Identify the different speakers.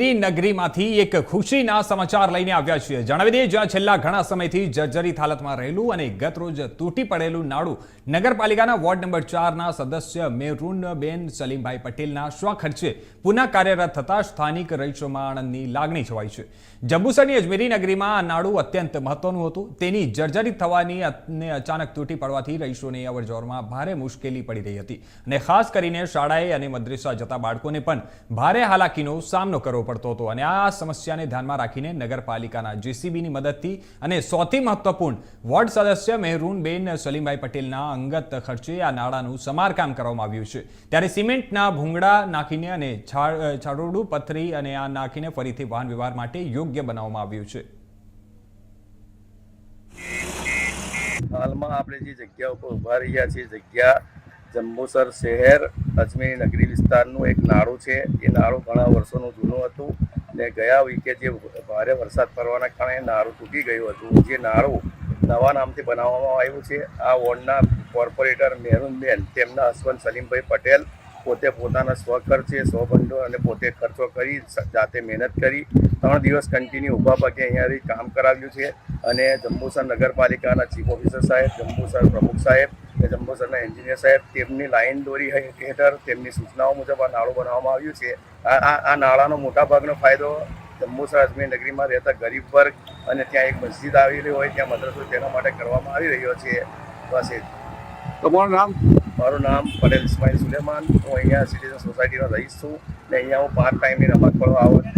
Speaker 1: નગરીમાંથી એક ખુશીના સમાચાર લઈને આવ્યા છીએ. જણાવી દઈએ, જ્યાં છેલ્લા ઘણા સમયથી જર્જરિત હાલતમાં રહેલું અને ગત રોજ તૂટી પડેલું નાડું નગરપાલિકાના વોર્ડ નંબર ચારના સદસ્ય મેરુનબેન સલીમભાઈ પટેલના સ્વખર્ચે પુનઃ કાર્યરત થતાં સ્થાનિક રહીશોમાં આનંદની લાગણી છવાઈ છે. જંબુસરની અજમેરી નગરીમાં આ નાડું અત્યંત મહત્વનું હતું. તેની જર્જરિત થવાની અચાનક તૂટી પડવાથી રહીશોને અવરજવરમાં ભારે મુશ્કેલી પડી રહી હતી. અને ખાસ કરીને શાળાએ અને મદ્રેસા જતા બાળકોને પણ ભારે હાલાકીનો સામનો કરવો પડતો હતો અને આ સમસ્યાને ધ્યાનમાં રાખીને નગરપાલિકાના જેસીબીની મદદથી અને સૌથી મહત્વપૂર્ણ વોર્ડ સદસ્ય મહેરૂનબેન સલીમભાઈ પટેલના અંગત ખર્ચે આ નાળાનું સમારકામ કરવામાં આવ્યું છે. ત્યારે સિમેન્ટના ભૂંગળા નાખીને અને છાડોડું પથરી અને આ નાખીને ફરીથી વાહન વ્યવહાર માટે યોગ્ય બનાવવામાં આવ્યું છે.
Speaker 2: હાલમાં આપણે જે જગ્યા ઉપર ઊભા રહ્યા છીએ, જગ્યા જંબુસર શહેર અજમેર નગરી વિસ્તારનું એક નાળું છે. એ નાળું ઘણા વર્ષોનું જૂનું હતું ને ગયા વીકે જે ભારે વરસાદ પડવાના કારણે નાળું તૂટી ગયું હતું. જે નાળું નવા નામથી બનાવવામાં આવ્યું છે, આ વોર્ડના કોર્પોરેટર મેહરુનબેન તેમના હસબન્ડ સલીમભાઈ પટેલ પોતે પોતાના સ્વખર્ચે સ્વભંડોળ અને પોતે ખર્ચો કરી જાતે મહેનત કરી ત્રણ દિવસ કન્ટિન્યુ ઊભા પગે અહીંયાથી કામ કરાવ્યું છે. અને જંબુસર નગરપાલિકાના ચીફ ઓફિસર સાહેબ, જંબુસર પ્રમુખ સાહેબ અને જંબોસરના એન્જિનિયર સાહેબ તેમની લાઇન દોરી હેઠળ તેમની સૂચનાઓ મુજબ આ નાળું બનાવવામાં આવ્યું છે. આ આ નાળાનો મોટાભાગનો ફાયદો જંબુસર અજમેર નગરીમાં રહેતા ગરીબ વર્ગ અને ત્યાં એક મસ્જિદ આવેલી હોય ત્યાં મદ્રસો તેના માટે કરવામાં આવી રહ્યો છે. બસ એ.
Speaker 3: તમારું નામ?
Speaker 2: મારું નામ પટેલ ઇસ્માઇલ સુલેમાન. હું અહીંયા સિટીઝન સોસાયટીનો રહીશ છું ને અહીંયા હું પાર્ટ ટાઈમની રમત પડવા આવું